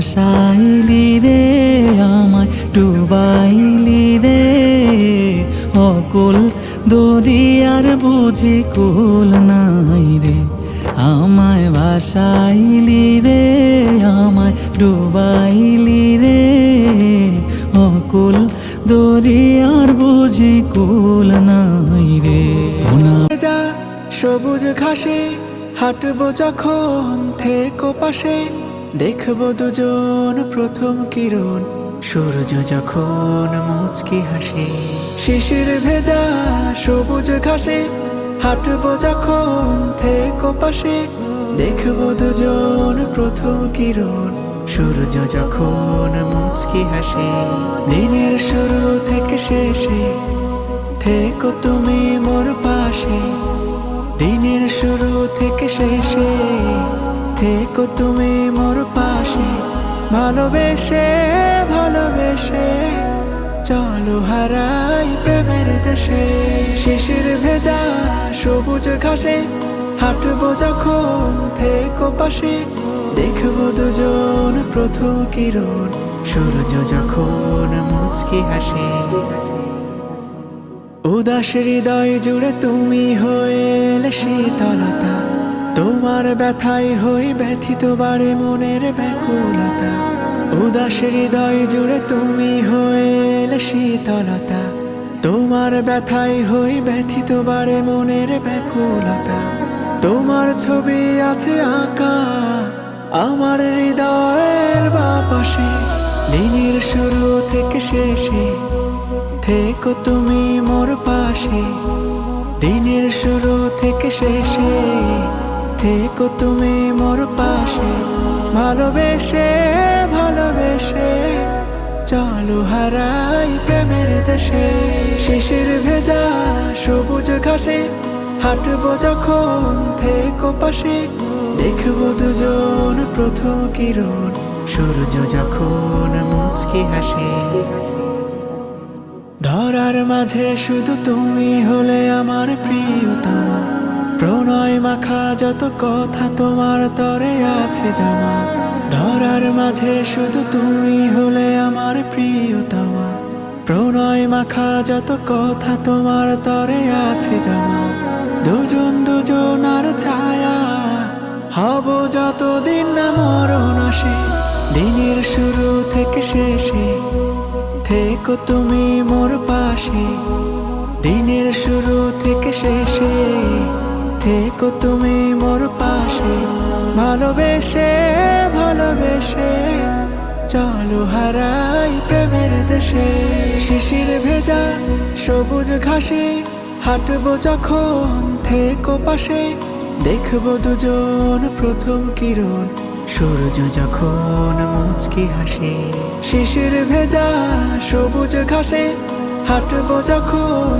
ভাসাইলি রে আমায় ডুবাইলি রে। অকুল দরিয়ার বুঝি কুল নাই রে আমায় ভাসাইলি রে আমায় ডুবাইলি রে। অকুল দরিয়ার বুঝি কুল নাই রে। যা সবুজ ঘাসে হাঁটবো যখন থেকো পাশে দেখব দুজন প্রথম কিরণ, সূর্য যখন মুচকি হাসে। শিশির ভেজা, সবুজ ঘাসে, হাঁটবো যখন থেকো পাশে। দেখব দুজন প্রথম কিরণ, সূর্য যখন মুচকি হাসে। দিনের শুরু থেকে শেষে, থেকো তুমি মোর পাশে। দিনের শুরু থেকে শেষে থেকো তুমি মোর পাশে। ভালোবেসে ভালোবেসে, চলো হারাই প্রেমের দেশে। শিশির ভেজা, সবুজ ঘাসে, হাঁটবো যখন থেকো পাশে। দেখব দুজন প্রথম কিরণ, সূর্য যখন মুচকি হাসে। উদাস হৃদয় জুড়ে তুমি হয়ে শীতলতা। তোমার ব্যথাই হই ব্যথিত বাড়ে মনের ব্যাকুলতা। উদাস হৃদয় জুড়ে তুমি হয়ে শীতলতা। তোমার ব্যথাই হই ব্যথিত বাড়ে মনের ব্যাকুলতা। তোমার ছবি আছে আঁকা, আমার হৃদয়ের বাপাশে। দিনের শুরু থেকে শেষে থেকো তুমি মোর পাশে। দিনের শুরু থেকে শেষে থেকো তুমি মোর পাশে, ভালোবেসে ভালোবেসে। চলো হারাই প্রেমের দেশে, শিশির ভেজা সবুজ ঘাসে। হাঁটবো যখন থেকো পাশে, দেখব দুজন প্রথম কিরণ, সূর্য যখন মুচকি হাসে। ধরার মাঝে শুধু তুমি হলে আমার প্রিয়তমা। প্রণয় মাখা যত কথা তোমার তরে আছে জামা। ধরার মাঝে শুধু তুমি হলে আমার প্রিয়তমা। প্রণয় মাখা যত কথা তোমার তরে আছে জামা। দুজন দুজন আর ছায়া, হব যতদিন না মরণ আসে। দিনের শুরু থেকে শেষে থেকো তুমি মোর পাশে। দিনের শুরু থেকে শেষে থেকো তুমি মোর পাশে। ভালোবেসে ভালোবেসে, চলো হারাই প্রেমের দেশে। শিশির ভেজা, সবুজ ঘাসে, হাঁটবো যখন থেকো পাশে। দেখব দুজন প্রথম কিরণ, সূর্য যখন মুচকি হাসে। শিশির ভেজা, সবুজ ঘাসে, হাঁটবো যখন